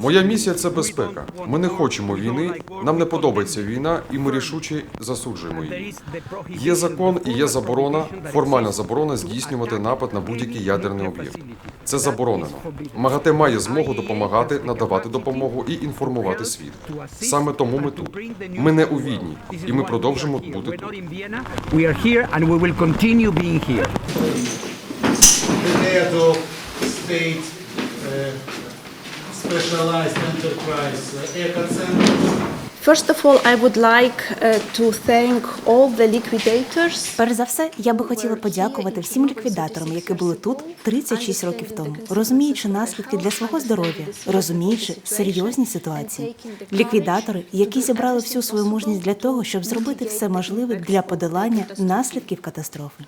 Моя місія це безпека. Ми не хочемо війни. Нам не подобається війна, і ми рішуче засуджуємо її. Є закон і є заборона, формальна заборона здійснювати напад на будь-який ядерний об'єкт. Це заборонено. МАГАТЕ має змогу допомагати, надавати допомогу і інформувати світ. Саме тому ми тут. Ми не у Відні, і ми продовжимо бути тут. Of state uh, specialized enterprise uh, Eco Center. First of all, I would like uh, to thank all the liquidators. Перш за все, я би хотіла подякувати всім ліквідаторам, які були тут 36 років тому, розуміючи наслідки для свого здоров'я, розуміючи серйозні ситуації. Ліквідатори, які зібрали всю свою мужність для того, щоб зробити все можливе для подолання наслідків катастрофи.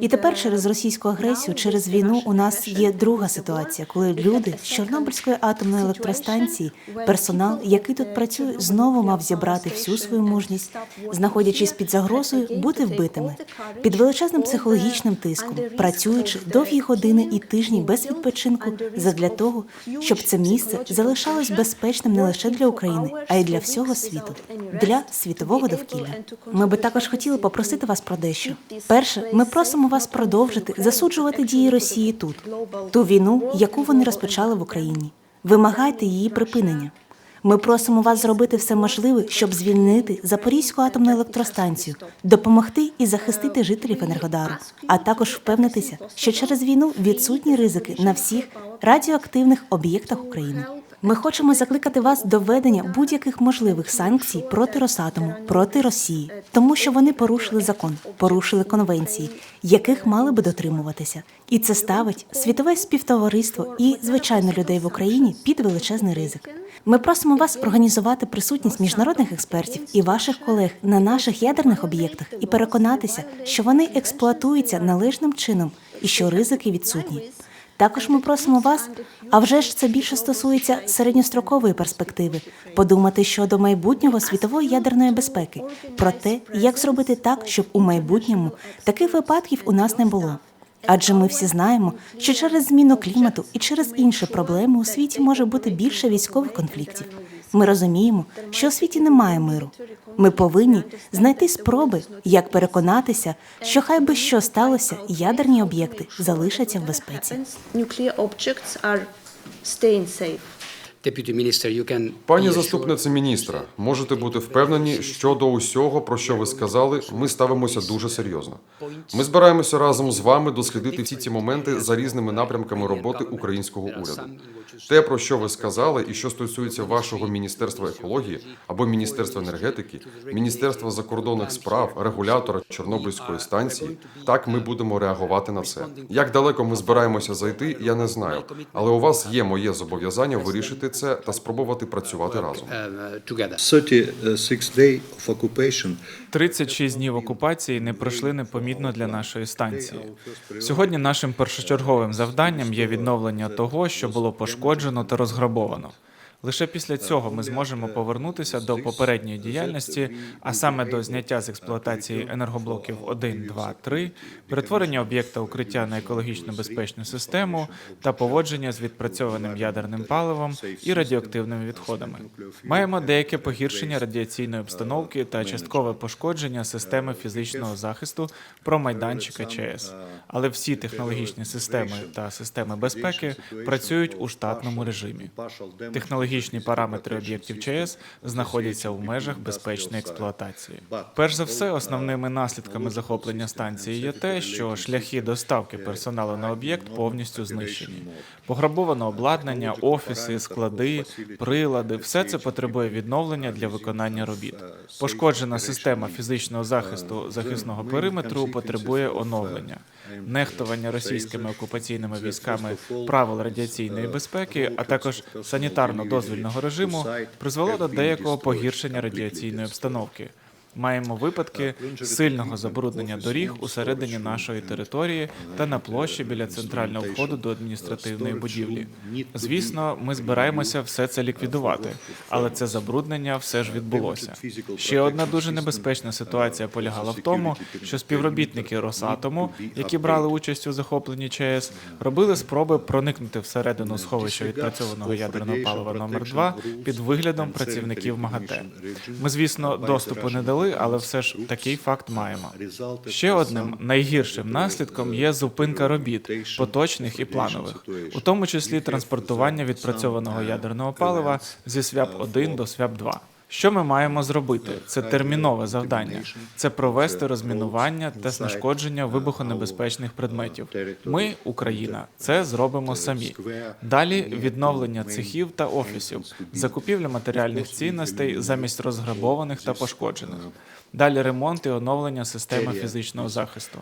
І тепер через російську агресію, через війну у нас є друга ситуація, коли люди з Чорнобильської атомної електростанції, персонал, який тут працює, знову мав зібрати всю свою мужність, знаходячись під загрозою бути вбитими, під величезним психологічним тиском, працюючи довгі години і тижні без відпочинку, задля того, щоб це місце залишалось безпечним не лише для України, а й для всього світу, для світового довкілля. Ми би також хотіли попросити вас про дещо. Перше, ми просимо вас продовжити засуджувати дії Росії тут, ту війну, яку вони розпочали в Україні. Вимагайте її припинення. Ми просимо вас зробити все можливе, щоб звільнити Запорізьку атомну електростанцію, допомогти і захистити жителів Енергодару, а також впевнитися, що через війну відсутні ризики на всіх радіоактивних об'єктах України. Ми хочемо закликати вас до введення будь-яких можливих санкцій проти Росатому, проти Росії, тому що вони порушили закон, порушили конвенції, яких мали би дотримуватися, і це ставить світове співтовариство і звичайно людей в Україні під величезний ризик. Ми просимо вас організувати присутність міжнародних експертів і ваших колег на наших ядерних об'єктах і переконатися, що вони експлуатуються належним чином і що ризики відсутні. Також ми просимо вас, а вже ж це більше стосується середньострокової перспективи, подумати щодо майбутнього світової ядерної безпеки, про те, як зробити так, щоб у майбутньому таких випадків у нас не було. Адже ми всі знаємо, що через зміну клімату і через інші проблеми у світі може бути більше військових конфліктів. Ми розуміємо, що у світі немає миру. Ми повинні знайти спроби, як переконатися, що хай би що сталося, ядерні об'єкти залишаться в безпеці. Пані be заступнице міністра, можете бути впевнені, що до усього, про що ви сказали, ми ставимося дуже серйозно. Ми збираємося разом з вами дослідити всі ці моменти за різними напрямками роботи українського уряду. Те, про що ви сказали, і що стосується вашого міністерства екології або міністерства енергетики, міністерства закордонних справ, регулятора Чорнобильської станції, так ми будемо реагувати на це. Як далеко ми збираємося зайти, я не знаю, але у вас є моє зобов'язання вирішити це та спробувати працювати разом. uh, together. 36 day 36 днів окупації не пройшли непомітно для нашої станції. Сьогодні нашим першочерговим завданням є відновлення того, що було пошкоджено та розграбовано. Лише після цього ми зможемо повернутися до попередньої діяльності, а саме до зняття з експлуатації енергоблоків 1, 2, 3, перетворення об'єкта укриття на екологічно безпечну систему та поводження з відпрацьованим ядерним паливом і радіоактивними відходами. Маємо деяке погіршення радіаційної обстановки та часткове пошкодження системи фізичного захисту промайданчика ЧАЕС. Але всі технологічні системи та системи безпеки працюють у штатному режимі. Технологічні параметри об'єктів ЧАЕС знаходяться в межах безпечної експлуатації. Перш за все, основними наслідками захоплення станції є те, що шляхи доставки персоналу на об'єкт повністю знищені. Пограбовано обладнання, офіси, склади, прилади все це потребує відновлення для виконання робіт. Пошкоджена система фізичного захисту захисного периметру потребує оновлення. Нехтування російськими окупаційними військами правил радіаційної безпеки, а також санітарно-дозвільного режиму призвело до деякого погіршення радіаційної обстановки. Маємо випадки сильного забруднення доріг усередині нашої території та на площі біля центрального входу до адміністративної будівлі. Звісно, ми збираємося все це ліквідувати, але це забруднення все ж відбулося. Ще одна дуже небезпечна ситуація полягала в тому, що співробітники Росатому, які брали участь у захопленні ЧАЕС, робили спроби проникнути всередину сховища відпрацьованого ядерного палива номер 2 під виглядом працівників МАГАТЕ. Ми, звісно, доступу не дали, але все ж такий факт маємо. Ще одним найгіршим наслідком є зупинка робіт, поточних і планових, у тому числі транспортування відпрацьованого ядерного палива зі СВЯП 1 до СВЯП 2 Що ми маємо зробити? Це термінове завдання. Це провести розмінування та знешкодження вибухонебезпечних предметів. Ми, Україна, це зробимо самі. Далі відновлення цехів та офісів, закупівля матеріальних цінностей замість розграбованих та пошкоджених. Далі ремонт і оновлення системи фізичного захисту,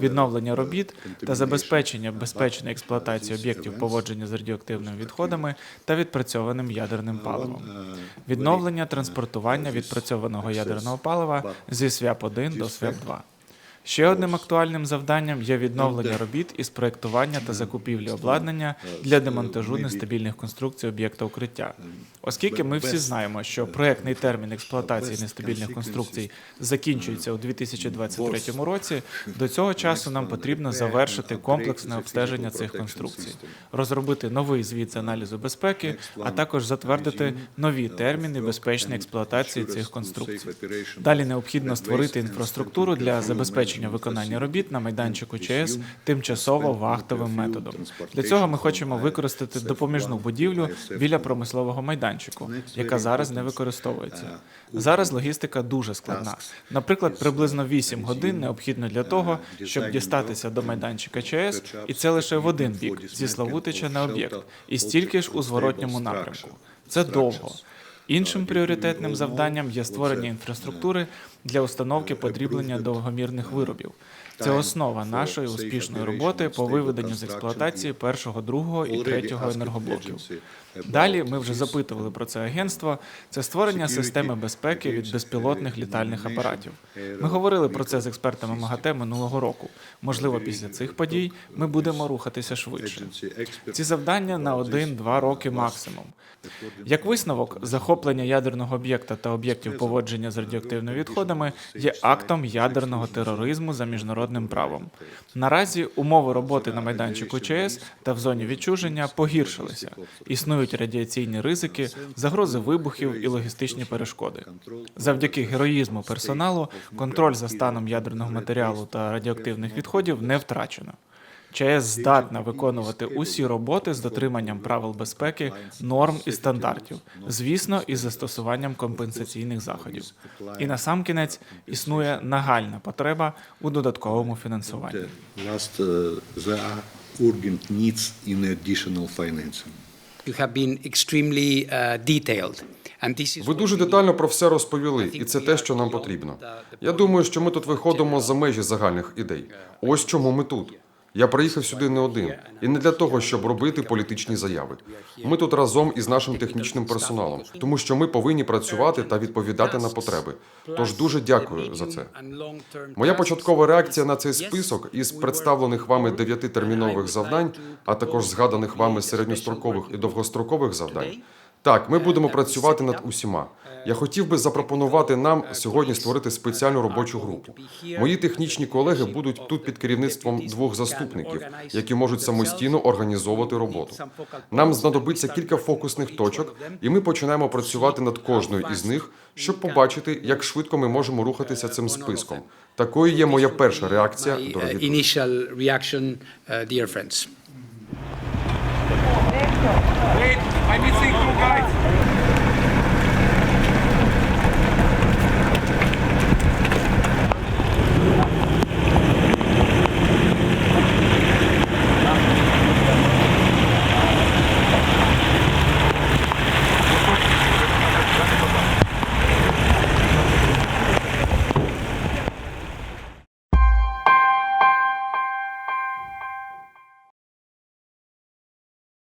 відновлення робіт та забезпечення безпечної експлуатації об'єктів поводження з радіоактивними відходами та відпрацьованим ядерним паливом, відновлення транспортування відпрацьованого ядерного палива зі СВЯП 1 до СВЯП 2 Ще одним актуальним завданням є відновлення робіт із проектування та закупівлі обладнання для демонтажу нестабільних конструкцій об'єкта укриття. Оскільки ми всі знаємо, що проектний термін експлуатації нестабільних конструкцій закінчується у 2023 році, до цього часу нам потрібно завершити комплексне обстеження цих конструкцій, розробити новий звіт з аналізу безпеки, а також затвердити нові терміни безпечної експлуатації цих конструкцій. Далі необхідно створити інфраструктуру для забезпечення виконання робіт на майданчику ЧАЕС тимчасово вахтовим методом. Для цього ми хочемо використати допоміжну будівлю біля промислового майданчику, яка зараз не використовується. Зараз логістика дуже складна. Наприклад, приблизно 8 годин необхідно для того, щоб дістатися до майданчика ЧАЕС, і це лише в один бік зі Славутича на об'єкт, і стільки ж у зворотньому напрямку. Це довго. Іншим пріоритетним завданням є створення інфраструктури для установки подріблення довгомірних виробів. Це основа нашої успішної роботи по виведенню з експлуатації першого, другого і третього енергоблоків. Далі ми вже запитували про це агентство. Це створення системи безпеки від безпілотних літальних апаратів. Ми говорили про це з експертами МАГАТЕ минулого року. Можливо, після цих подій ми будемо рухатися швидше. Ці завдання на один-два роки максимум. Як висновок, захоплення ядерного об'єкта та об'єктів поводження з радіоактивними відходами є актом ядерного тероризму за міжнародним правом. Наразі умови роботи на майданчику ЧАЕС та в зоні відчуження погіршилися. Існують радіаційні ризики, загрози вибухів і логістичні перешкоди. Завдяки героїзму персоналу контроль за станом ядерного матеріалу та радіоактивних відходів не втрачено. ЧАЕС здатна виконувати усі роботи з дотриманням правил безпеки, норм і стандартів, звісно, із застосуванням компенсаційних заходів. І насамкінець існує нагальна потреба у додатковому фінансуванні. Uh, in additional financing. Uh, Ви дуже детально про все розповіли, і це те, що нам потрібно. Я думаю, що ми тут виходимо за межі загальних ідей. Ось чому ми тут. Я приїхав сюди не один, і не для того, щоб робити політичні заяви. Ми тут разом із нашим технічним персоналом, тому що ми повинні працювати та відповідати на потреби. Тож дуже дякую за це. Моя початкова реакція на цей список із представлених вами дев'яти термінових завдань, а також згаданих вами середньострокових і довгострокових завдань. Так, ми будемо працювати над усіма. Я хотів би запропонувати нам сьогодні створити спеціальну робочу групу. Мої технічні колеги будуть тут під керівництвом двох заступників, які можуть самостійно організовувати роботу. Нам знадобиться кілька фокусних точок, і ми починаємо працювати над кожною із них, щоб побачити, як швидко ми можемо рухатися цим списком. Такою є моя перша реакція, дорогі друзі. Wait, I'm missing two guys.